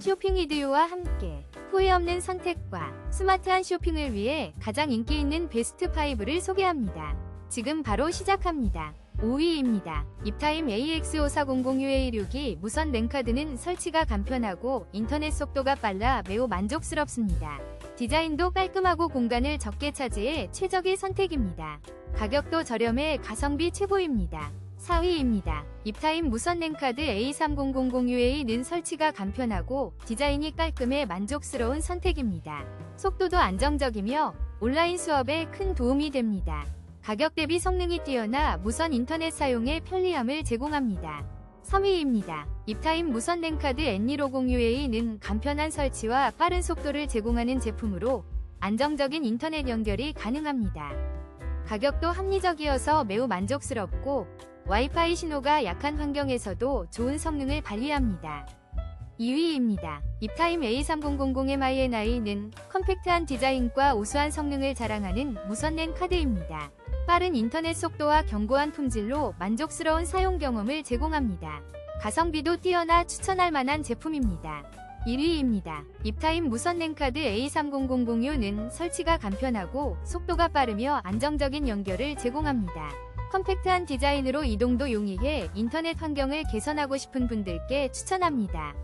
쇼핑 이디오와 함께 후회 없는 선택과 스마트한 쇼핑을 위해 가장 인기 있는 베스트 5를 소개합니다. 지금 바로 시작합니다. 5위입니다. 입타임 AX5400UA6이 무선 랜카드는 설치가 간편하고 인터넷 속도가 빨라 매우 만족스럽습니다. 디자인도 깔끔하고 공간을 적게 차지해 최적의 선택입니다. 가격도 저렴해 가성비 최고입니다. 4위입니다. 입타임 무선 랜카드 A3000UA는 설치가 간편하고 디자인이 깔끔해 만족스러운 선택입니다. 속도도 안정적이며 온라인 수업에 큰 도움이 됩니다. 가격 대비 성능이 뛰어나 무선 인터넷 사용에 편리함을 제공합니다. 3위입니다. 입타임 무선 랜카드 N150UA는 간편한 설치와 빠른 속도를 제공하는 제품으로 안정적인 인터넷 연결이 가능합니다. 가격도 합리적이어서 매우 만족스럽고 와이파이 신호가 약한 환경에서도 좋은 성능을 발휘합니다. 2위입니다. 입타임 A3000MINI는 컴팩트한 디자인과 우수한 성능을 자랑하는 무선랜 카드입니다. 빠른 인터넷 속도와 견고한 품질로 만족스러운 사용 경험을 제공합니다. 가성비도 뛰어나 추천할 만한 제품입니다. 1위입니다. 입타임 무선 랜카드 A30006는 설치가 간편하고 속도가 빠르며 안정적인 연결을 제공합니다. 컴팩트한 디자인으로 이동도 용이해 인터넷 환경을 개선하고 싶은 분들께 추천합니다.